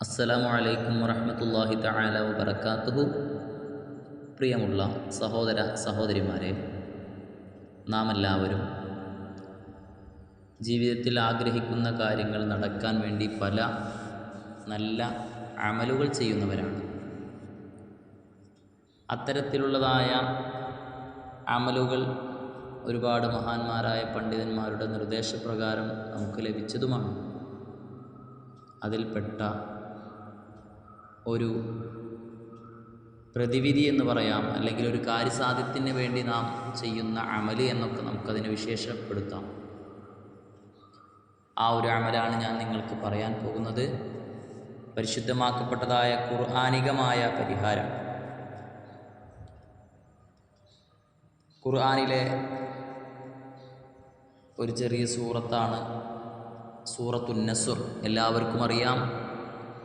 അസ്സലാമു അലൈക്കും വറഹമത്തല്ലാഹി തആല വബറകാതുഹു പ്രിയമുള്ള സഹോദര സഹോദരിമാരെ നാം എല്ലാവരും ജീവിതത്തിൽ ആഗ്രഹിക്കുന്ന കാര്യങ്ങൾ നടക്കാൻ വേണ്ടി പല നല്ല അമലുകൾ ചെയ്യുന്നവരാണ്. അത്തരത്തിലുള്ളതായ അമലുകൾ ഒരുപാട് മഹാന്മാരായ പണ്ഡിതന്മാരുടെ നിർദ്ദേശപ്രകാരം നമുക്ക് ലഭിച്ചതുമാണ്. അതിൽപ്പെട്ട ഒരു പ്രതിവിധി എന്ന് പറയാം അല്ലെങ്കിൽ ഒരു കാര്യസാധ്യത്തിന് വേണ്ടി നാം ചെയ്യുന്ന അമൽ എന്നൊക്കെ നമുക്കതിനെ വിശേഷപ്പെടുത്താം. ആ ഒരു അമലാണ് ഞാൻ നിങ്ങൾക്ക് പറയാൻ പോകുന്നത്. പരിശുദ്ധമാക്കപ്പെട്ടതായ ഖുർആാനികമായ പരിഹാരം. ഖുർആാനിലെ ഒരു ചെറിയ സൂറത്താണ് സൂറത്തുന്നസുർ എല്ലാവർക്കും അറിയാം.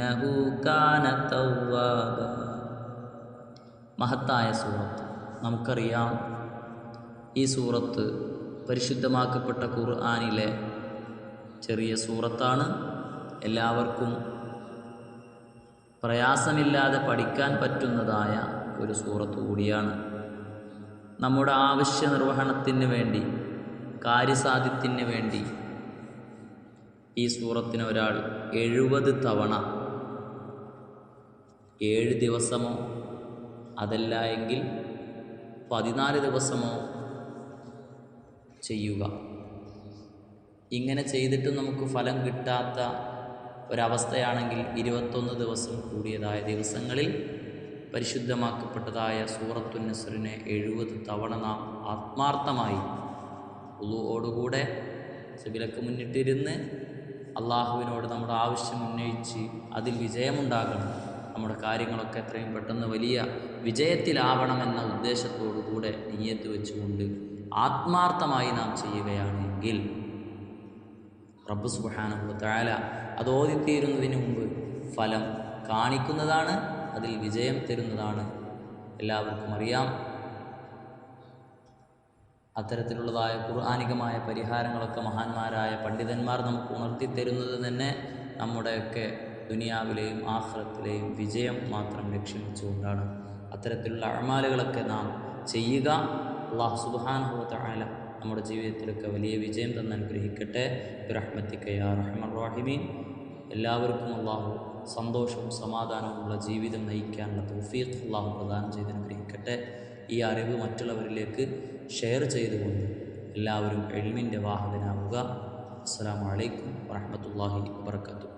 ഇന്നഹു മഹത്തായ സൂറത്ത്. നമുക്കറിയാം ഈ സൂറത്ത് പരിശുദ്ധമാക്കപ്പെട്ട ഖുർആാനിലെ ചെറിയ സൂറത്താണ്. എല്ലാവർക്കും പ്രയാസമില്ലാതെ പഠിക്കാൻ പറ്റുന്നതായ ഒരു സൂറത്ത് കൂടിയാണ്. നമ്മുടെ ആവശ്യ നിർവഹണത്തിന് വേണ്ടി കാര്യസാധ്യത്തിന് വേണ്ടി ഈ സൂറത്തിന് ഒരാൾ എഴുപത് തവണ ഏഴ് ദിവസമോ അതല്ല എങ്കിൽ പതിനാല് ദിവസമോ ചെയ്യുക. ഇങ്ങനെ ചെയ്തിട്ടും നമുക്ക് ഫലം കിട്ടാത്ത ഒരവസ്ഥയാണെങ്കിൽ ഇരുപത്തൊന്ന് ദിവസം കൂടിയതായ ദിവസങ്ങളിൽ പരിശുദ്ധമാക്കപ്പെട്ടതായ സൂറത്തുന്നസറിനെ എഴുപത് തവണ നാം ആത്മാർത്ഥമായി ഉളുവോടുകൂടെ സിബിലക്ക് മുന്നിട്ടിരുന്ന് അള്ളാഹുവിനോട് നമ്മുടെ ആവശ്യം ഉന്നയിച്ച് അതിൽ വിജയമുണ്ടാകണം. നമ്മുടെ കാര്യങ്ങളൊക്കെ എത്രയും പെട്ടെന്ന് വലിയ വിജയത്തിലാവണമെന്ന ഉദ്ദേശത്തോടു കൂടെ നീയത്ത് വെച്ചുകൊണ്ട് ആത്മാർത്ഥമായി നാം ചെയ്യുകയാണെങ്കിൽ റബ്ബ് സുബാനുഭവ താല അത് ഓതിത്തീരുന്നതിന് മുമ്പ് ഫലം കാണിക്കുന്നതാണ് അതിൽ വിജയം തരുന്നതാണ്. എല്ലാവർക്കും അറിയാം. അത്തരത്തിലുള്ളതായ ഖുർആാനികമായ പരിഹാരങ്ങളൊക്കെ മഹാന്മാരായ പണ്ഡിതന്മാർ നമുക്ക് ഉണർത്തി തരുന്നത് തന്നെ നമ്മുടെയൊക്കെ ദുനിയാവിലെയും ആഹ്റത്തിലെയും വിജയം മാത്രം ലക്ഷ്യം വെച്ചുകൊണ്ടാണ് അത്തരത്തിലുള്ള അഴമാലുകളൊക്കെ നാം ചെയ്യുക. അള്ളാഹു സുബാനുഭവത്തായ നമ്മുടെ ജീവിതത്തിലൊക്കെ വലിയ വിജയം തന്നെ അനുഗ്രഹിക്കട്ടെ. റഹ്മത്തിക്കയ എല്ലാവർക്കും അള്ളാഹു സന്തോഷവും സമാധാനവുമുള്ള ജീവിതം നയിക്കാനുള്ള തൗഫീഖ് അള്ളാഹു പ്രദാനം ചെയ്ത് അനുഗ്രഹിക്കട്ടെ. ഈ അറിവ് മറ്റുള്ളവരിലേക്ക് ഷെയർ ചെയ്തുകൊണ്ട് എല്ലാവരും എൽമിന്റെ വാഹകനാവുക. അസ്സാം വലൈക്കും വാഹമത്തല്ലാഹി വാത്തു